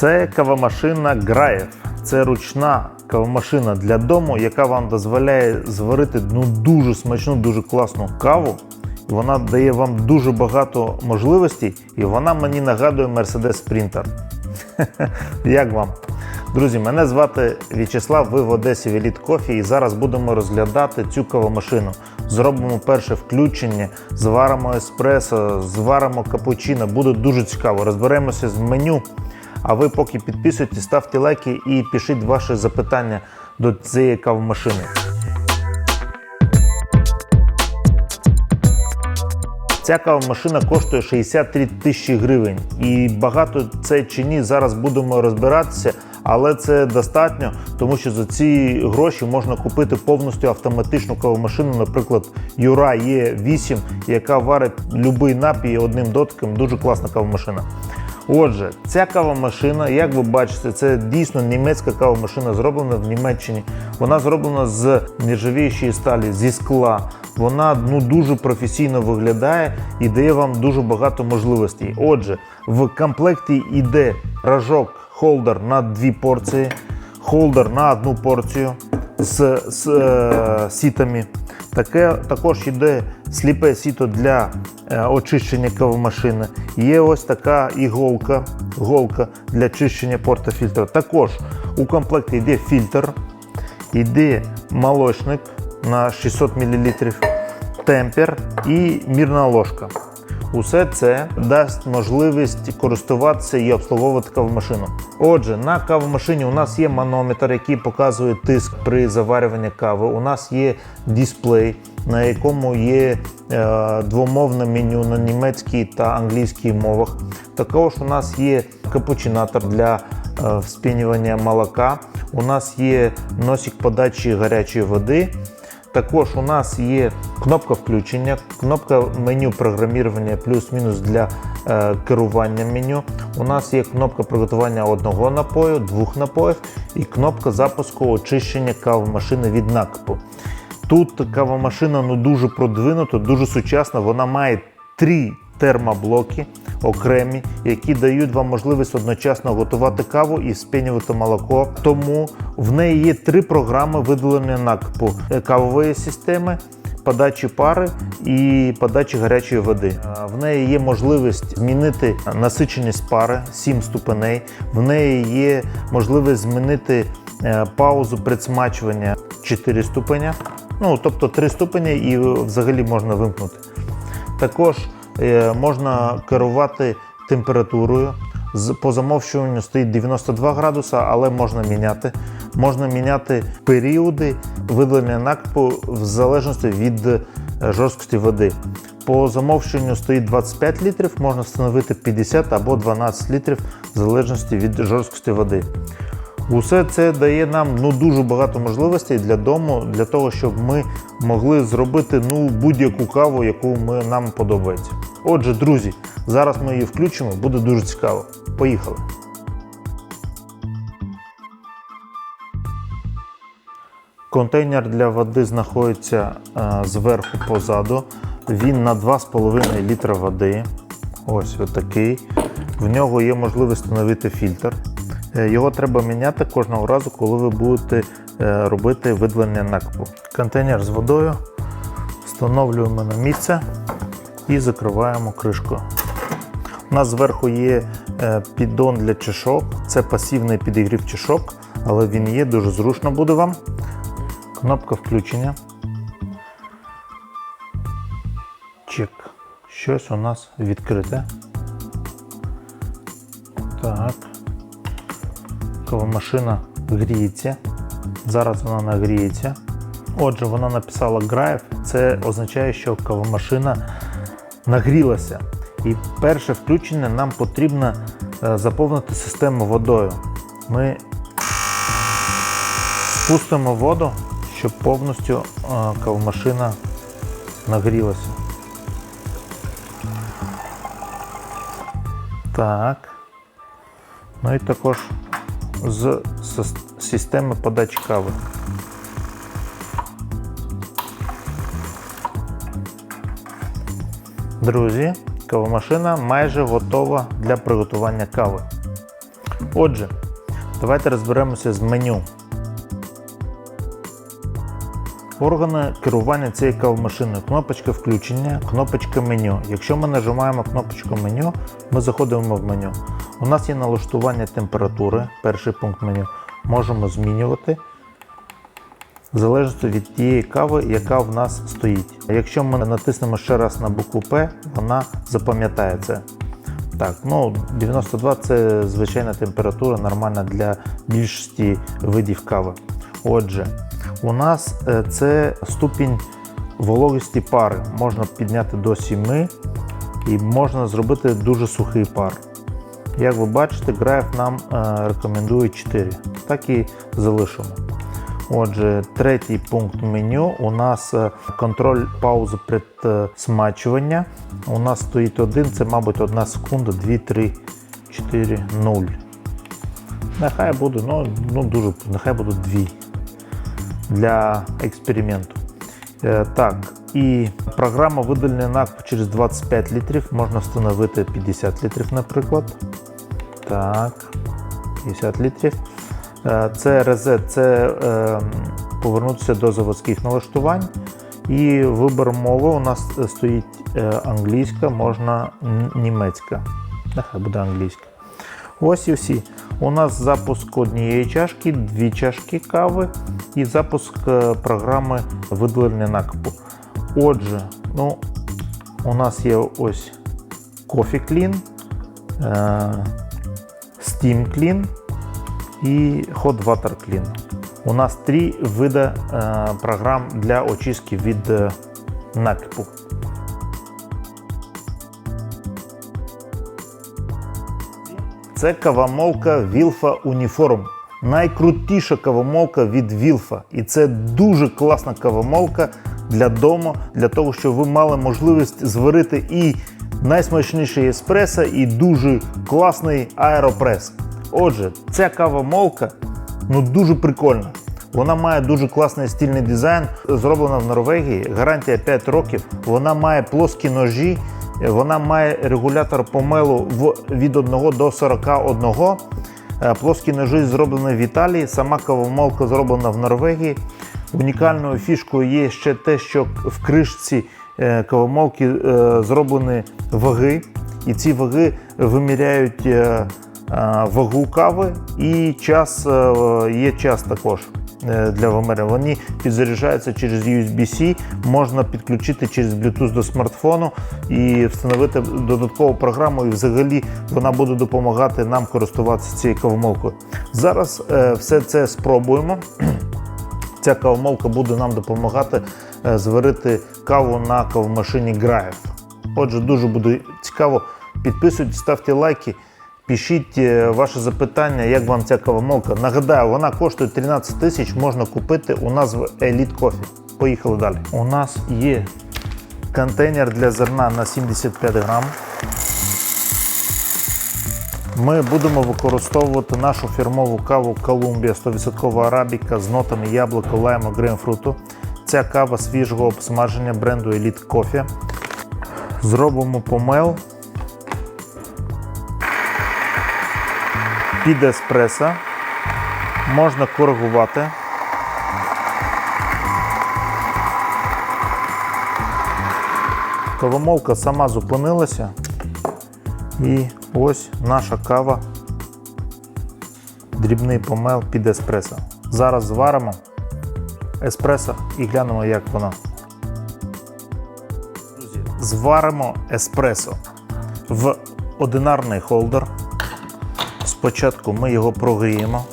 Це кавомашина Граєв. Це ручна кавомашина для дому, яка вам дозволяє зварити ну, дуже смачну, дуже класну каву. Вона дає вам дуже багато можливостей, і вона мені нагадує Mercedes Sprinter. Як вам? Друзі, мене звати В'ячеслав, ви в Одесі Веліт Кофі, і зараз будемо розглядати цю кавомашину. Зробимо перше включення, зваримо еспресо, зваримо капучино. Буде дуже цікаво. Розберемося з меню. А ви поки підписуйтесь, ставте лайки і пишіть ваші запитання до цієї кавомашини. Ця кавомашина коштує 63 тисячі гривень. І багато це чи ні, зараз будемо розбиратися, але це достатньо, тому що за ці гроші можна купити повністю автоматичну кавомашину, наприклад, Юра Є8, яка варить будь-який напій одним дотиком. Дуже класна кавомашина. Отже, ця кавомашина, як ви бачите, це дійсно німецька кавомашина, зроблена в Німеччині. Вона зроблена з нержавіючої сталі, зі скла. Вона ну, дуже професійно виглядає і дає вам дуже багато можливостей. Отже, в комплекті йде рожок, холдер на дві порції, холдер на одну порцію з, з е, сітами. Таке також йде сліпе сіто для е, очищення кавомашини. Є ось така іголка, голка для чищення портофільтра. Також у комплекті йде фільтр, йде молочник на 600 мл, темпер і мірна ложка. Усе це дасть можливість користуватися і обслуговувати кавомашину. Отже, на кавомашині у нас є манометр, який показує тиск при заварюванні кави. У нас є дисплей, на якому є е, двомовне меню на німецькій та англійській мовах. Також у нас є капучинатор для е, вспінювання молока. У нас є носик подачі гарячої води. Також у нас є кнопка включення, кнопка меню програмування плюс-мінус для е, керування меню. У нас є кнопка приготування одного напою, двох напоїв і кнопка запуску очищення кавомашини від накипу. Тут кавомашина ну, дуже продвинута, дуже сучасна. Вона має три термоблоки окремі, які дають вам можливість одночасно готувати каву і спінювати молоко. Тому в неї є три програми видалення накипу Е, кавової системи. Подачі пари і подачі гарячої води. Е, В неї є можливість змінити насиченість пари 7 ступеней. В неї є можливість змінити е, паузу предсмачування 4 ступеня. Ну тобто 3 ступені і взагалі можна вимкнути. Також можна керувати температурою. По замовчуванню стоїть 92 градуса, але можна міняти. Можна міняти періоди видалення накипу в залежності від е, жорсткості води. По замовчуванню стоїть 25 літрів, можна встановити 50 або 12 літрів в залежності від жорсткості води. Усе це дає нам ну, дуже багато можливостей для дому, для того, щоб ми могли зробити ну, будь-яку каву, яку ми, нам подобається. Отже, друзі, зараз ми її включимо, буде дуже цікаво. Поїхали! Контейнер для води знаходиться е, зверху позаду. Він на 2,5 літра води. Ось отакий. В нього є можливість встановити фільтр. Е, Його треба міняти кожного разу, коли ви будете е, робити видалення накипу. Контейнер з водою встановлюємо на місце і закриваємо кришкою. У нас зверху є е, піддон для чашок. Це пасивний підігрів чашок, але він є, дуже зручно буде вам. Кнопка включення. Чек. Щось у нас відкрите. Так. Кавомашина гріється. Зараз вона нагріється. Отже, вона написала Граєв. Це означає, що кавомашина нагрілася. І перше включення нам потрібно е, заповнити систему водою. Ми спустимо воду, щоб повністю е, кавомашина нагрілася. Так. Ну і також з системи подачі кави. Друзі, кавомашина майже готова для приготування кави. Отже, давайте розберемося з меню. Органи керування цією кавомашиною. Кнопочка включення, кнопочка меню. Якщо ми нажимаємо кнопочку меню, ми заходимо в меню. У нас є налаштування температури, перший пункт меню. Можемо змінювати в залежності від тієї кави, яка в нас стоїть. Якщо ми натиснемо ще раз на букву П, вона запам'ятає це. Так, ну 92 це звичайна температура, нормальна для більшості видів кави. Отже, у нас е, це ступінь вологості пари. Можна підняти до 7 і можна зробити дуже сухий пар. Як ви бачите, Граєв нам е, рекомендує 4. Так і залишимо. Отже, третій пункт меню у нас е, контроль паузи предсмачування. У нас стоїть один, це, мабуть, 1 секунда, 2, 3, 4, 0. Нехай буде, ну, ну дуже, нехай буде 2 для експерименту. Е, так, і програма видалення накпу через 25 літрів. Можна встановити 50 літрів, наприклад. Так, 50 літрів. Е, Це резет, це е, повернутися до заводських налаштувань. І вибір мови у нас стоїть е, англійська, можна німецька. Нехай буде англійська. Ось і всі. У нас запуск однієї чашки, дві чашки кави і запуск е, програми видалення накипу. Отже, ну, у нас є ось Coffee Clean, е, Steam Clean і Hot Water Clean. У нас три види е, програм для очистки від е, накипу. Це кавомолка Wilfa Uniform. Найкрутіша кавомолка від Wilfa. І це дуже класна кавомолка для дому, для того, щоб ви мали можливість зварити і найсмачніший еспресо, і дуже класний аеропрес. Отже, ця кавомолка ну, дуже прикольна. Вона має дуже класний стильний дизайн, зроблена в Норвегії, гарантія 5 років. Вона має плоскі ножі, вона має регулятор помелу від 1 до 41. Е, Плоскі ножі зроблені в Італії, сама кавомолка зроблена в Норвегії. Унікальною фішкою є ще те, що в кришці е, кавомолки е, зроблені ваги, і ці ваги виміряють вагу кави і час, е, є час також е, для вимірювання. Вони підзаряджаються через USB-C, можна підключити через Bluetooth до смартфону і встановити додаткову програму, і взагалі вона буде допомагати нам користуватися цією кавомолкою. Зараз е, все це спробуємо. Ця кавомолка буде нам допомагати е, зварити каву на кавомашині Граєв. Отже, дуже буде цікаво. Підписуйтесь, ставте лайки, пишіть е, ваші запитання, як вам ця кавомолка. Нагадаю, вона коштує 13 тисяч, можна купити у нас в Elite Coffee. Поїхали далі. У нас є контейнер для зерна на 75 грам. Ми будемо використовувати нашу фірмову каву Колумбія 100% арабіка з нотами яблука, лайму, грейпфруту. Ця кава свіжого обсмаження бренду Elite Coffee. Зробимо помел під еспресо. Можна коригувати. Кавомолка сама зупинилася. І ось наша кава. Дрібний помел під еспресо. Зараз зваримо еспресо і глянемо, як воно. Зваримо еспресо в одинарний холдер. Спочатку ми його прогріємо.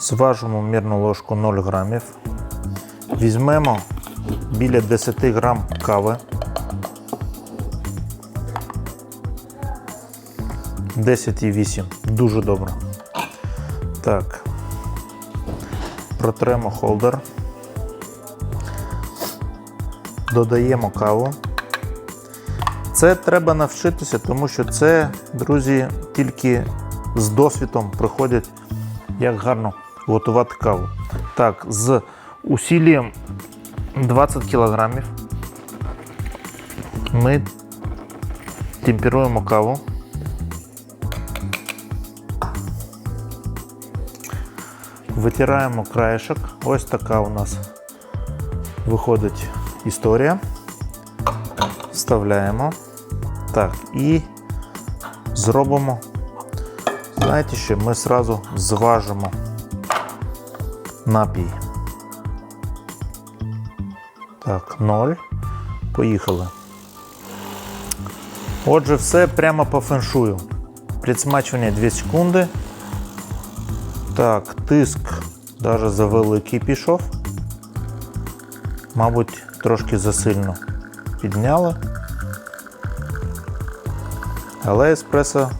Зважимо мірну ложку 0 грамів. Візьмемо біля 10 грам кави. 10,8. Дуже добре. Так. Протремо холдер. Додаємо каву. Це треба навчитися, тому що це, друзі, тільки з досвідом приходять, як гарно готувати каву. Так, з усіллям 20 кілограмів ми Темперуємо каву. Витираємо краєшок. Ось така у нас виходить історія. Вставляємо. Так, і зробимо. Знаєте що, ми зразу зважимо напій. Так, 0. Поїхали. Отже, все прямо по феншую. Підсмачування 2 секунди. Так, тиск навіть завеликий пішов. Мабуть, трошки засильно підняли. Але еспресо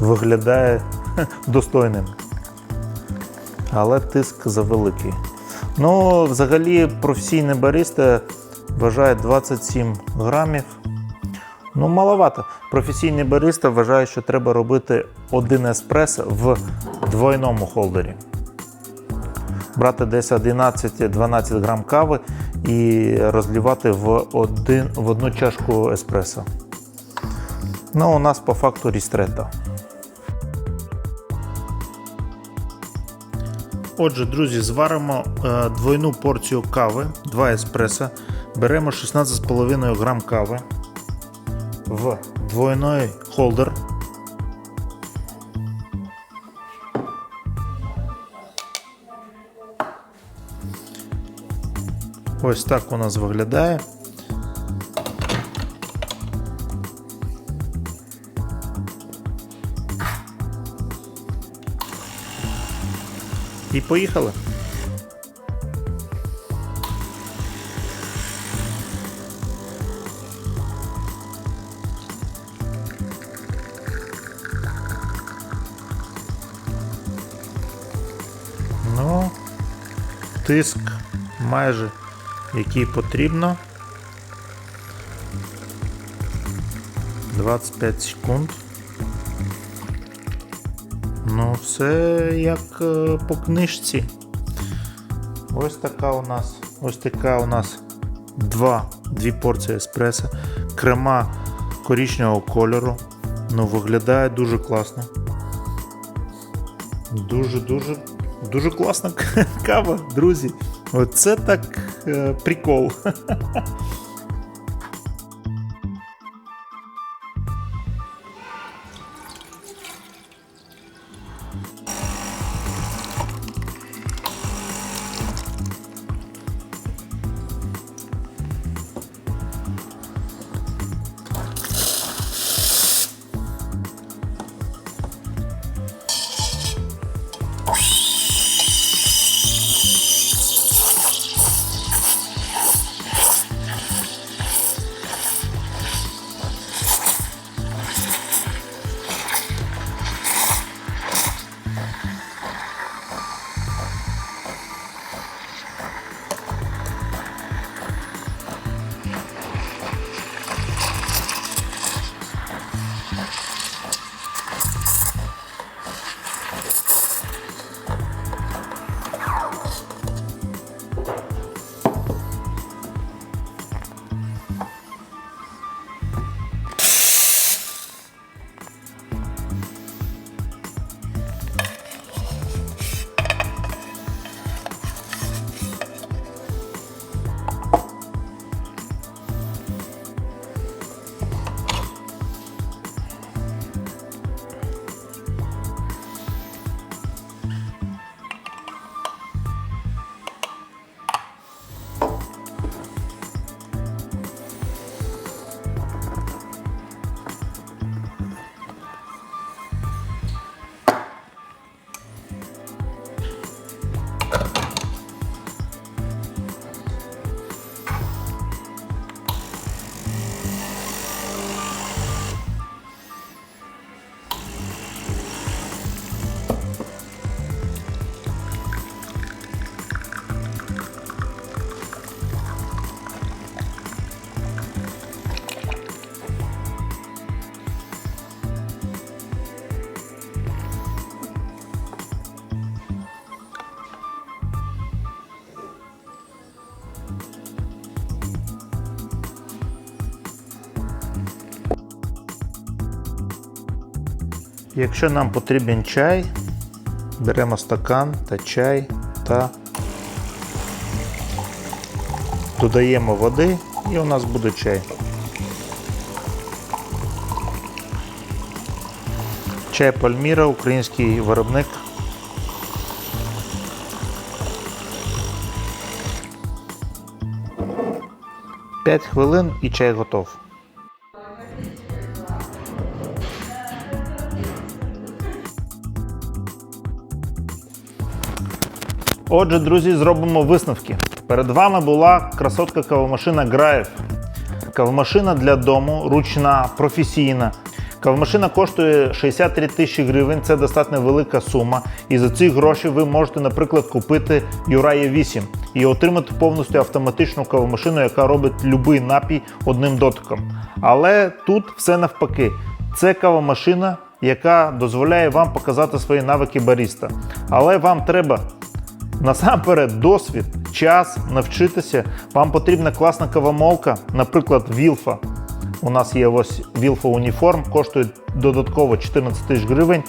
виглядає достойним. Але тиск завеликий. Ну, взагалі, професійний бариста вважає 27 грамів. Ну, маловато. Професійний бариста вважає, що треба робити один еспресо в двойному холдері. Брати десь 11-12 грам кави і розлівати в, один, в одну чашку еспресо. Ну, у нас по факту рістрета. Отже, друзі, зваримо е, двойну порцію кави, 2 еспресо. Беремо 16,5 грам кави в двойной холдер. Ось так у нас виглядає. І поїхали. Ну, тиск майже який потрібно. 25 секунд. Ну, все як е, по книжці. Ось така у нас, ось така у нас два, дві порції еспресо. Крема коричневого кольору. Ну, виглядає дуже класно. Дуже-дуже дуже класна кава, друзі. Оце так е, прикол. Якщо нам потрібен чай, беремо стакан та чай та додаємо води і у нас буде чай. Чай Пальміра, український виробник. П'ять хвилин і чай готов. Отже, друзі, зробимо висновки. Перед вами була красотка кавомашина Граєв. Кавомашина для дому, ручна, професійна. Кавомашина коштує 63 тисячі гривень, це достатньо велика сума. І за ці гроші ви можете, наприклад, купити Юрає 8 і отримати повністю автоматичну кавомашину, яка робить будь-який напій одним дотиком. Але тут все навпаки. Це кавомашина, яка дозволяє вам показати свої навики баріста. Але вам треба Насамперед, досвід, час навчитися. Вам потрібна класна кавомолка, наприклад, Вілфа. У нас є ось Вілфа Уніформ, коштує додатково 14 тисяч гривень,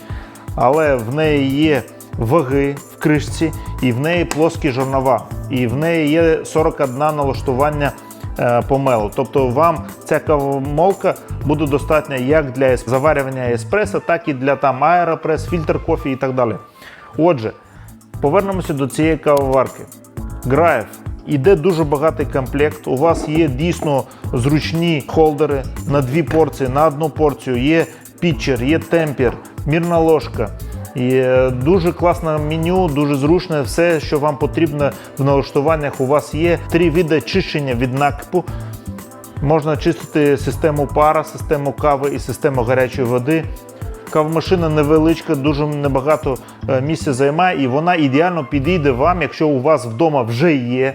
але в неї є ваги в кришці, і в неї плоскі жорнова, і в неї є 41 налаштування е, помелу. Тобто вам ця кавомолка буде достатня як для заварювання еспресо, так і для там аеропрес, фільтр кофі і так далі. Отже, Повернемося до цієї кавоварки. Граєв. Іде дуже багатий комплект. У вас є дійсно зручні холдери на дві порції, на одну порцію. Є пітчер, є темпер, мірна ложка. Є дуже класне меню, дуже зручне. Все, що вам потрібно в налаштуваннях. У вас є три види чищення від накипу. Можна чистити систему пара, систему кави і систему гарячої води. Кавомашина невеличка, дуже небагато е, місця займає, і вона ідеально підійде вам, якщо у вас вдома вже є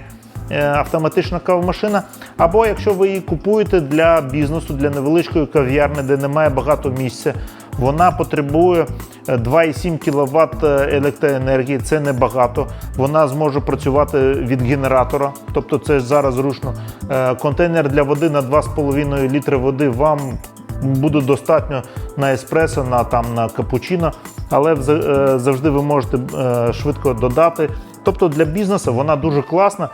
е, автоматична кавомашина, або якщо ви її купуєте для бізнесу, для невеличкої кав'ярні, де немає багато місця. Вона потребує е, 2,7 кВт електроенергії, це небагато. Вона зможе працювати від генератора, тобто це зараз зручно. Е, Контейнер для води на 2,5 літри води вам буде достатньо на еспресо, на там на капучино, але е, завжди ви можете е, швидко додати. Тобто для бізнесу вона дуже класна.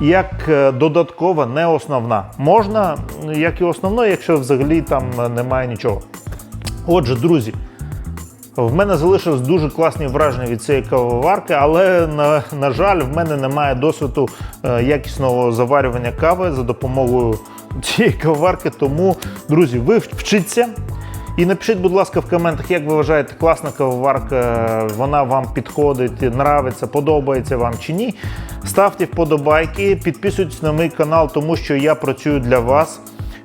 Як е, додаткова, не основна. Можна, як і основна, якщо взагалі там немає нічого. Отже, друзі, в мене залишилось дуже класні враження від цієї кавоварки, але на, на жаль, в мене немає досвіду якісного заварювання кави за допомогою цієї кавоварки. Тому, друзі, ви вчіться. І напишіть, будь ласка, в коментах, як ви вважаєте, класна кавоварка, вона вам підходить, нравиться, подобається вам чи ні. Ставте вподобайки, підписуйтесь на мій канал, тому що я працюю для вас.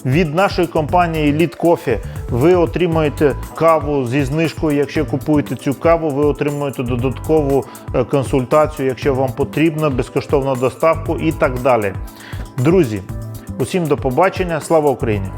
Від нашої компанії Elite Coffee ви отримаєте каву зі знижкою. Якщо купуєте цю каву, ви отримуєте додаткову е, консультацію, якщо вам потрібно, безкоштовну доставку і так далі. Друзі, усім до побачення. Слава Україні!